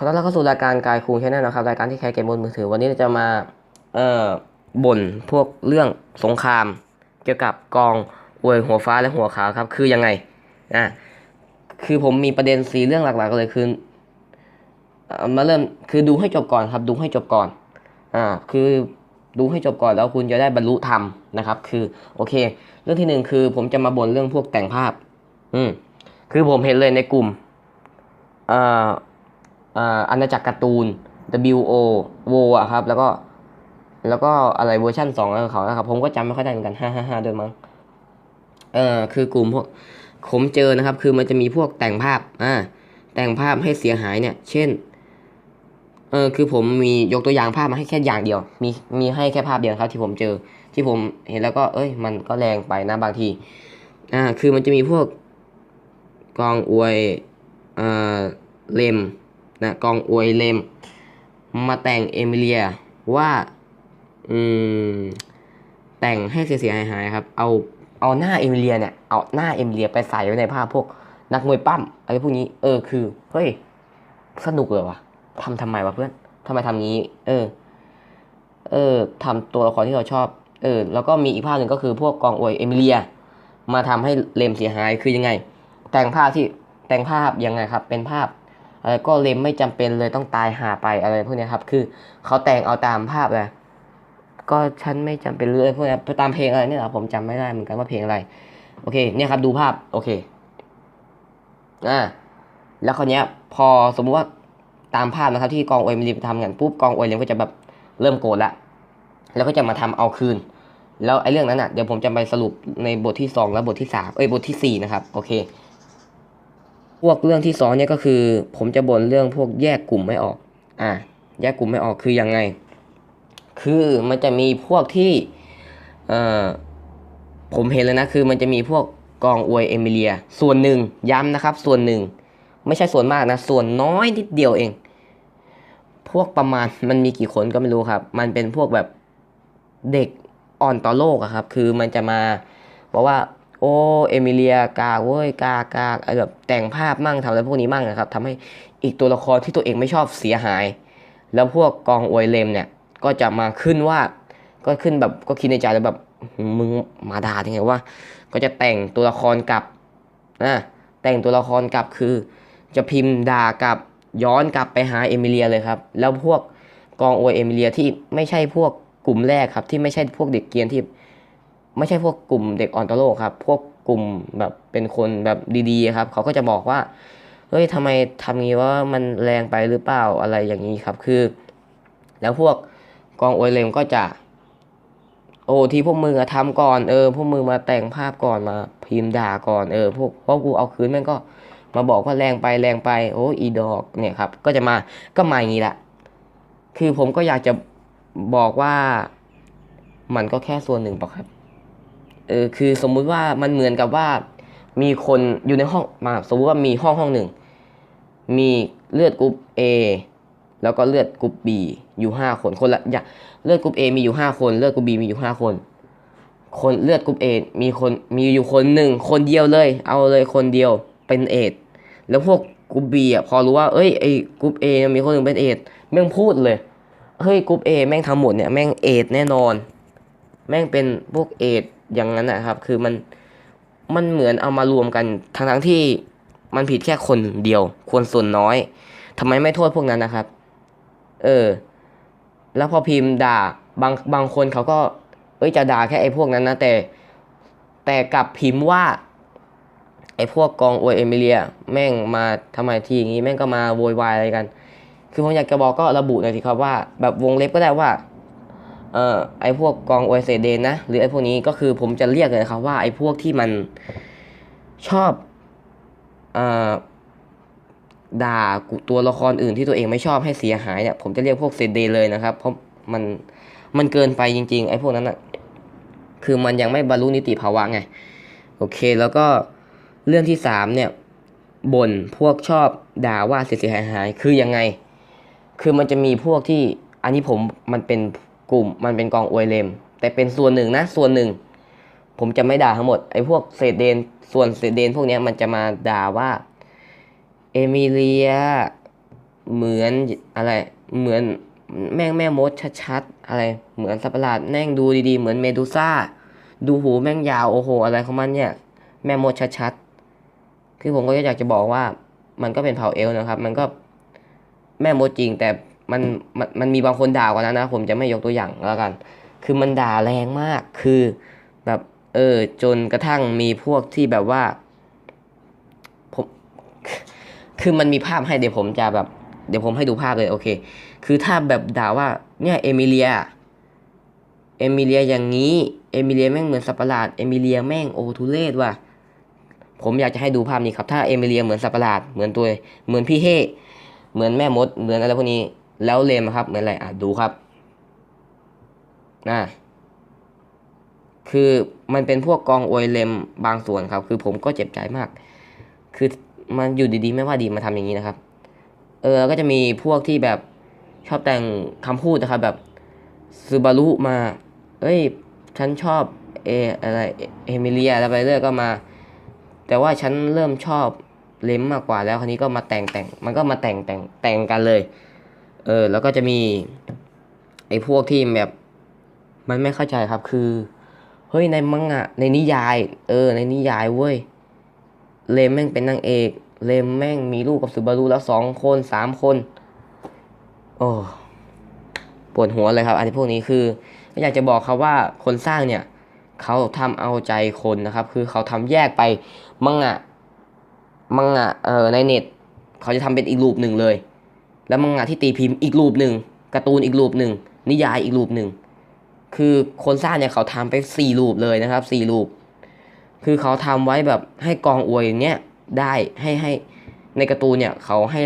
ขอต้อนรับเข้าสู่รายการกายคูงแชนแนลนะครับรายการที่แคร์เกมบนมือถือวันนี้เราจะมาเอ่อบ่นพวกเรื่องสงคราม เกี่ยวกับกองอวยหัวฟ้าและหัวขาวครับ คือยังไงอะคือผมมีประเด็นสีเรื่องหลักๆเลยคือเอ่อมาเริ่มคือดูให้จบก่อนครับ ดูให้จบก่อนอ่าคือดูให้จบก่อนแล้วคุณจะได้บรรลุธรรมนะครับ คือโอเค เรื่องที่หนึ่งคือผมจะมาบ่นเรื่องพวกแต่งภาพ อืมคือผมเห็นเลยในกลุ่มอ่า อาณาจักรการ์ตูน WO โวอะครับ แล้วก็ แล้วก็อะไรเวอร์ชันสองของเขานะครับ ผมก็จำไม่ค่อยได้เหมือนกันห้าห้าห้าด้วยมั้งเอ่อคือกลุ่มพวกผมเจอนะครับ คือมันจะมีพวกแต่งภาพอ่าแต่งภาพให้เสียหายเนี่ย เช่นเออคือผมมียกตัวอย่างภาพมาให้แค่อย่างเดียว มีมีให้แค่ภาพเดียวครับ ที่ผมเจอที่ผมเห็นแล้วก็เอ้ย มันก็แรงไปนะบางทีอ่าคือมันจะมีพวกกองอวยอ่าเลม นะกองอวยเลม มาแต่งเอมิเลียว่าอืมแต่งให้เสียหายหายครับ เอาเอาหน้าเอมิเลียเนี่ยเอาหน้าเอมิเลียไปใส่ไว้ในภาพพวกนักมวยปั้มอะไรพวกนี้ เออคือเฮ้ยสนุกเลยวะทำทำไมวะเพื่อนทำไมทำนี้ เออ เออทำตัวละครที่เราชอบ เออ แล้วก็มีอีกภาพหนึ่งก็คือพวกกองอวยเอมิเลีย มาทำให้เลมเสียหายคือยังไง แต่งภาพที่แต่งภาพยังไงครับ เป็นภาพ อะไรก็เลมไม่จำเป็นเลยต้องตายหาไปอะไรพวกนี้ครับ คือเขาแต่งเอาตามภาพเลยก็ฉันไม่จำเป็นเลยพวกนี้ตามเพลงอะไรเนี่ยเหรอผมจำไม่ได้เหมือนกันว่าเพลงอะไร โอเค เนี่ยครับดูภาพโอเคอ่าแล้วคราวเนี้ยพอสมมุติว่าตามภาพนะครับที่กองโอยมิลิทำกันปุ๊บกองโอยเลมก็จะแบบเริ่มโกรธละแล้วก็จะมาทำเอาคืน แล้วไอ้เรื่องนั้นอะเดี๋ยวผมจะไปสรุปในบทที่สองและบทที่สามเอ้ยบทที่สี่นะครับโอเค พวกเรื่องที่สองเนี่ยก็คือ ผมจะบ่นเรื่องพวกแยกกลุ่มไม่ออก อ่าแยกกลุ่มไม่ออกคือยังไง คือมันจะมีพวกที่ เอ่อ ผมเห็นเลยนะ คือมันจะมีพวกกองอวยเอมิเลีย ส่วนหนึ่งย้ำนะครับ ส่วนหนึ่ง ไม่ใช่ส่วนมากนะ ส่วนน้อยนิดเดียวเอง พวกประมาณมันมีกี่คนก็ไม่รู้ครับ มันเป็นพวกแบบเด็กอ่อนต่อโลกอะครับ คือมันจะมาบอกว่า โอ้เอมิเลียกากเว้ยกากากไอแบบแต่งภาพมั่งทำอะไรพวกนี้มั่งนะครับทำให้อีกตัวละครที่ตัวเองไม่ชอบเสียหาย แล้วพวกกองอวยเลมเนี่ยก็จะมาขึ้นว่าก็ขึ้นแบบก็คิดในใจแล้วแบบมึงมาด่ายังไงว่า ก็จะแต่งตัวละครกลับนะแต่งตัวละครกลับคือ จะพิมพ์ด่ากลับย้อนกลับไปหาเอมิเลียเลยครับ แล้วพวกกองอวยเอมิเลียที่ไม่ใช่พวกกลุ่มแรกครับ ที่ไม่ใช่พวกเด็กเกียนที่ ไม่ใช่พวกกลุ่มเด็กอ่อนต่อโลกครับ พวกกลุ่มแบบเป็นคนแบบดีๆครับ เขาก็จะบอกว่า เฮ้ยทำไมทำงี้ว่ามันแรงไปหรือเปล่าอะไรอย่างนี้ครับ คือ แล้วพวกกองอวยเลมก็จะ โอ้ที่พวกมึงอะทำก่อนเออ พวกมึงมาแต่งภาพก่อนมา พิมพ์ด่าก่อนเออพวกพวกกูเอาคืนแม่งก็มาบอกว่าแรงไปแรงไปโอ้อีดอกเนี่ยครับ ก็จะมาก็มาอย่างนี้แหละคือผมก็อยากจะบอกว่ามันก็แค่ส่วนหนึ่งปล่าครับ เออคือสมมุติว่ามันเหมือนกับว่า มีคนอยู่ในห้องมาสมมุติว่ามีห้องห้องหนึ่ง มีเลือดกรุ๊ป A แล้วก็เลือดกรุ๊ป B อยู่ห้าคนคนละอย่างเลือดกรุ๊ป A มีอยู่ห้าคนเลือดกรุ๊ป B มีอยู่ห้าคน คนเลือดกรุ๊ป A มีคนมีอยู่คนหนึ่งคนเดียวเลย เอาเลยคนเดียวเป็นเอดแล้วพวกกรุ๊ป B อะพอรู้ว่าเอ้ยไอ้กรุ๊ป A มีคนหนึ่งเป็นเอดแม่งพูดเลยเฮ้ยกรุ๊ป A แม่งทั้งหมดเนี่ยแม่งเอดแน่นอน แม่งเป็นพวกเอด อย่างนั้นนะครับ คือมันมันเหมือนเอามารวมกันทั้งทั้งๆที่มันผิดแค่คนเดียว ควรส่วนน้อยทำไมไม่โทษพวกนั้นนะครับ เออ แล้วพอพิมพ์ด่าบางบางคนเขาก็ เอ้ยจะด่าแค่ไอ้พวกนั้นนะแต่ แต่กลับพิมพ์ว่าไอ้พวกกองอวยเอมิเลีย แม่งมาทำไมทีอย่างนี้แม่งก็มาโวยวายอะไรกัน คือผมอยากจะบอกก็ระบุหน่อยสิครับว่า แบบวงเล็บก็ได้ว่า เอ่อไอพวกกองโอเซเดนนะ หรือไอพวกนี้ก็คือผมจะเรียกเลยครับว่าไอพวกที่มันชอบเอ่อด่าตัวละครอื่นที่ตัวเองไม่ชอบให้เสียหายเนี่ยผมจะเรียกพวกเซเดเลยนะครับ เพราะมันมันเกินไปจริง ๆ ไอพวกนั้นอะคือมันยังไม่บรรลุนิติภาวะไง โอเคแล้วก็เรื่องที่สามเนี่ยบ่นพวกชอบด่าว่าเสียหายหายคือยังไง คือมันจะมีพวกที่อันนี้ผมมันเป็น กลุ่มมันเป็นกองอวยเลม แต่เป็นส่วนหนึ่งนะ ส่วนหนึ่ง ผมจะไม่ด่าทั้งหมดไอ้พวกเศษเดนส่วนเศษเดนพวกนี้มันจะมาด่าว่าเอมิเลียเหมือนอะไรเหมือนแม่งแม่มดชัดๆอะไรเหมือนสัตว์ประหลาดแม่งดูดีๆ เหมือนเมดูซ่า ดูหูแม่งยาวโอ้โห อะไรของมันเนี่ย แม่มดชัดๆคือผมก็อยากจะบอกว่า มันก็เป็นเผ่าเอลนะครับ มันก็แม่มดจริงแต่ มันมันมันมีบางคนด่ากว่านั้นนะ ผมจะไม่ยกตัวอย่างแล้วกัน คือมันด่าแรงมาก คือแบบเออจนกระทั่งมีพวกที่แบบว่าผมคือมันมีภาพให้เดี๋ยวผมจะแบบ เดี๋ยวผมให้ดูภาพเลยโอเค คือถ้าแบบด่าว่าเนี่ยเอมิเลียเอมิเลียอย่างนี้เอมิเลียแม่งเหมือนสัตว์ประหลาดเอมิเลียแม่งโอทุเลศว่ะผมอยากจะให้ดูภาพนี้ครับ ถ้าเอมิเลียเหมือนสัตว์ประหลาดเหมือนตัวเหมือนพี่เฮเหมือนแม่มดเหมือนอะไรพวกนี้ แล้วเลมครับเหมือนอะไรอะดูครับนะคือมันเป็นพวกกองอวยเลมบางส่วนครับ คือผมก็เจ็บใจมาก คือมันอยู่ดีๆ ไม่ว่าดีมาทำอย่างนี้นะครับ เออแล้วก็จะมีพวกที่แบบชอบแต่งคำพูดนะครับแบบซูบารุมา เอ้ย ฉันชอบเออะไรเอมิเลียแล้วไปเรื่อยก็มา แต่ว่าฉันเริ่มชอบเลมมากกว่าแล้วคราวนี้ก็มาแต่งแต่งมันก็มาแต่งแต่งแต่งกันเลย เออแล้วก็จะมี ไอ้พวกที่แบบ มันไม่เข้าใจครับคือเฮ้ยในมังงะในนิยาย เออ ในนิยายเว้ยเลมแม่งเป็นนางเอกเลมแม่งมีลูกกับซูบารุแล้วสองคนสามคน โอ้ปวดหัวเลยครับ อันที่พวกนี้คืออยากจะบอกครับว่าคนสร้างเนี่ยเขาทำเอาใจคนนะครับ คือเขาทำแยกไปมังงะมังงะเออในเน็ต เขาจะทำเป็นอีกรูปหนึ่งเลย แล้วมังงะที่ตีพิมพ์อีกรูปหนึ่งการ์ตูนอีกรูปหนึ่งนิยายอีกรูปหนึ่งคือคนสร้างเนี่ยเขาทำไปสี่รูปเลยนะครับสี่รูป คือเขาทำไว้แบบให้กองอวยเนี่ยได้ให้ให้ในการ์ตูนเนี่ยเขาให้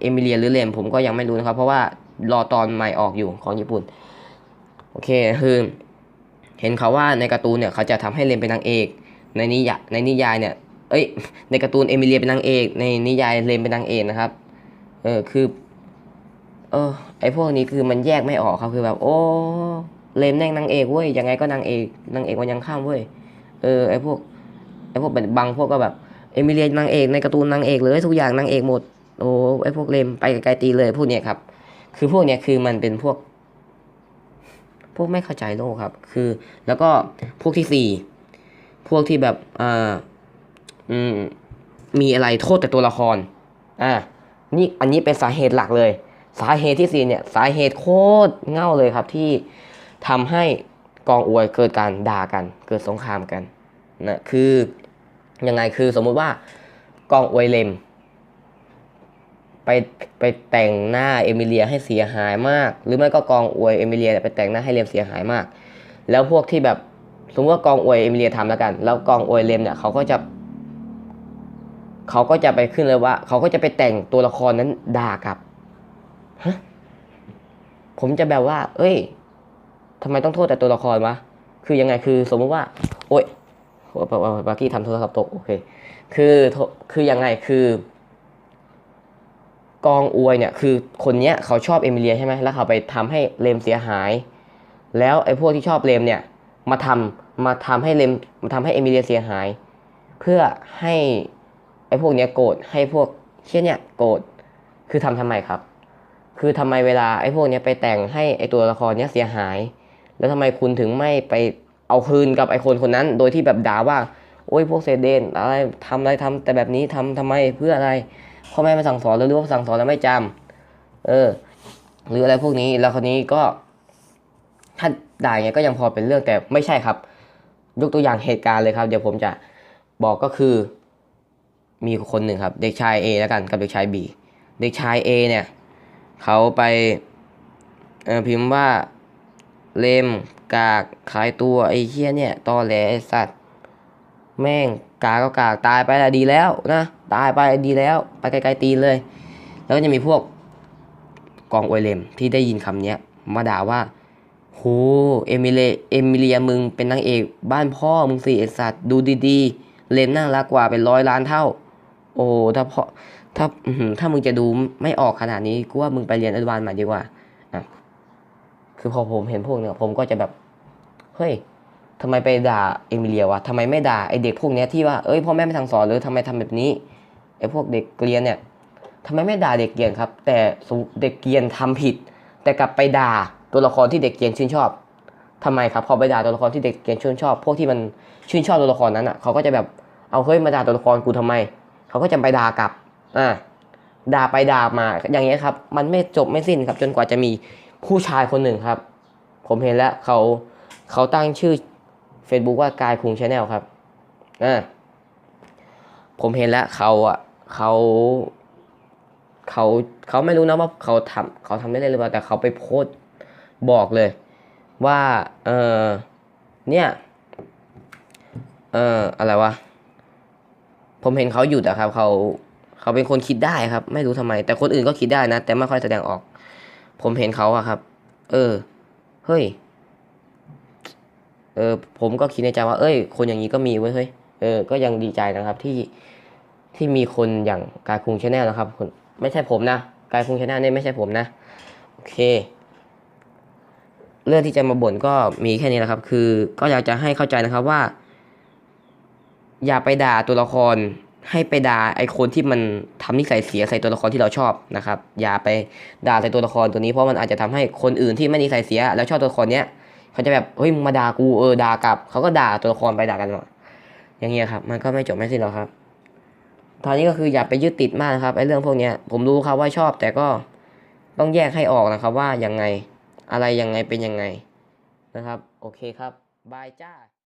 เอมิเลียหรือเลมผมก็ยังไม่รู้นะครับ เพราะว่ารอตอนใหม่ออกอยู่ของญี่ปุ่นโอเคคือเห็นเขาว่าในการ์ตูนเนี่ยเขาจะทำให้เลมเป็นนางเอก ในนิยายในนิยายเนี่ยเอ้ยในการ์ตูนเอมิเลียเป็นนางเอก ในนิยายเลมเป็นนางเอกนะครับเออคือ เออ ไอพวกนี้คือมันแยกไม่ออกครับคือแบบ โอ้เลมแน่งนางเอกเว้ยยังไงก็นางเอกนางเอกมันยังข้ามเว้ยเออไอพวกไอพวกเป็นบางพวกก็แบบเอมิเลียนางเอกในการ์ตูนนางเอกเลยทุกอย่างนางเอกหมดโอ้ไอพวกเลมไปไกลตีเลยพวกเนี้ยครับ คือพวกเนี้ยคือมันเป็นพวก พวกไม่เข้าใจโลกครับ คือ แล้วก็พวกที่สี่พวกที่แบบอ่าอืมมีอะไรโทษแต่ตัวละคร อ่า นี่อันนี้เป็นสาเหตุหลักเลย สาเหตุที่สี่เนี่ยสาเหตุโคตรเง่าเลยครับที่ทำให้กองอวยเกิดการด่ากัน เกิดสงครามกันนะคือยังไงคือสมมุติว่ากองอวยเลมไปไปแต่งหน้าเอมิเลียให้เสียหายมาก หรือไม่ก็กองอวยเอมิเลียไปแต่งหน้าให้เลมเสียหายมาก แล้วพวกที่แบบสมมติว่ากองอวยเอมิเลียทำแล้วกัน แล้วกองอวยเลมเนี่ยเขาก็จะเขาก็จะไปขึ้นเลยว่า เขาก็จะไปแต่งตัวละครนั้นด่ากลับ ฮะผมจะแบบว่า เอ้ยทำไมต้องโทษแต่ตัวละครวะคือยังไงคือสมมติว่า โอ๊ยบาร์กี้ทำโทรศัพท์ตกโอเค คือคือยังไงคือกองอวยเนี่ยคือคนเนี้ยเขาชอบเอมิเลียใช่ไหมแล้วเขาไปทำให้เลมเสียหาย แล้วไอ้พวกที่ชอบเลมเนี่ยมาทำมาทำให้เลมมาทำให้เอมิเลียเสียหาย เพื่อให้ไอ้พวกเนี้ยโกรธให้พวกเชี่ยเนี่ยโกรธคือทำทำไมครับ คือทำไมเวลาไอ้พวกนี้ไปแต่งให้ไอ้ตัวละครเนี้ยเสียหาย แล้วทำไมคุณถึงไม่ไปเอาคืนกับไอ้คนคนนั้น โดยที่แบบด่าว่า โอ้ยพวกเซเดนอะไรทำอะไรทำแต่แบบนี้ทำทำไมเพื่ออะไรพ่อแม่มาสั่งสอนหรือว่าสั่งสอนแล้วไม่จำเออ หรืออะไรพวกนี้แล้วคนนี้ก็ถ้าด่าอย่างเงี้ยก็ยังพอเป็นเรื่องแต่ไม่ใช่ครับ ยกตัวอย่างเหตุการณ์เลยครับ เดี๋ยวผมจะบอกก็คือ มีคนหนึ่งครับ เด็กชาย A แล้วกันกับเด็กชาย B เด็กชาย A เนี่ย เขาไปพิมพ์ว่าเลมกากขายตัวไอ้เฮี้ยเนี่ยตอแหลไอ้สัตว์ แม่งกากก็กากตายไปละดีแล้วนะตายไปดีแล้ว ไปไกลๆตีนเลย แล้วก็จะมีพวกกองอวยเลมที่ได้ยินคำนี้มาด่าว่าโหเอมิเลเอมิเลียมึงเป็นนางเอกบ้านพ่อมึงสิไอสัตว์ดูดีๆ เลมน่ารักกว่าเป็นร้อยล้านเท่า โอ้ถ้าพ่อ ถ้าถ้ามึงจะดูไม่ออกขนาดนี้กูว่ามึงไปเรียนอนุบาลใหม่ดีกว่าอะคือพอผมเห็นพวกเนี้ยผมก็จะแบบ เฮ้ยทำไมไปด่าเอมิเลียวะทำไมไม่ด่าไอเด็กพวกเนี้ยที่ว่าเอ้ยพ่อแม่ไม่สั่งสอนหรือทำไมทำแบบนี้ไอพวกเด็กเกรียนเนี่ยทำไมไม่ด่าเด็กเกรียนครับ แต่เด็กเกรียนทำผิด แต่กลับไปด่าตัวละครที่เด็กเกรียนชื่นชอบทำไมครับพอไปด่าตัวละครที่เด็กเกรียนชื่นชอบ พวกที่มันชื่นชอบตัวละครนั้นอะเขาก็จะแบบเอาเฮ้ยมาด่าตัวละครกูทำไม เขาก็จะไปด่ากลับ อ่าด่าไปด่ามาอย่างเงี้ยครับ มันไม่จบไม่สิ้นครับ จนกว่าจะมีผู้ชายคนหนึ่งครับ ผมเห็นแล้วเขาเขาตั้งชื่อ Facebook ว่ากายคุงชาแนลครับอ่าผมเห็นแล้วเขาอะเขาเขาเขาไม่รู้นะว่าเขาทำเขาทำได้เลยหรือเปล่าแต่เขาไปโพสบอกเลย ว่าเออเนี่ยเอออะไรวะผมเห็นเขาหยุดอะครับเขา เขาเป็นคนคิดได้ครับ ไม่รู้ทำไม แต่คนอื่นก็คิดได้นะ แต่ไม่ค่อยแสดงออก ผมเห็นเขาอะครับ เออ เฮ้ย เออ ผมก็คิดในใจว่า เอ้ย คนอย่างนี้ก็มีเว้ย เฮ้ย เออ ก็ยังดีใจนะครับที่ที่มีคนอย่างกายคุงชาแนลนะครับคนไม่ใช่ผมนะกายคุงชาแนลเนี่ยไม่ใช่ผมนะ โอเค เรื่องที่จะมาบ่นก็มีแค่นี้แหละครับ คือก็อยากจะให้เข้าใจนะครับว่า อย่าไปด่าตัวละคร ให้ไปด่าไอคนที่มันทำนิสัยเสียใส่ตัวละครที่เราชอบนะครับ อย่าไปด่าใส่ตัวละครตัวนี้เพราะมันอาจจะทำให้คนอื่นที่ไม่นิสัยเสีย แล้วชอบตัวละครเนี้ยเขาจะแบบเฮ้ยมึงมาด่ากูเออด่ากลับเขาก็ด่าตัวละครไปด่ากันมาอย่างเงี้ยครับ มันก็ไม่จบไม่สิ้นหรอกครับตอนนี้ก็คืออย่าไปยึดติดมากนะครับไอ้เรื่องพวกเนี้ยผมรู้ครับว่าชอบ แต่ก็ต้องแยกให้ออกนะครับว่ายังไงอะไรยังไงเป็นยังไงนะครับ โอเคครับบายจ้า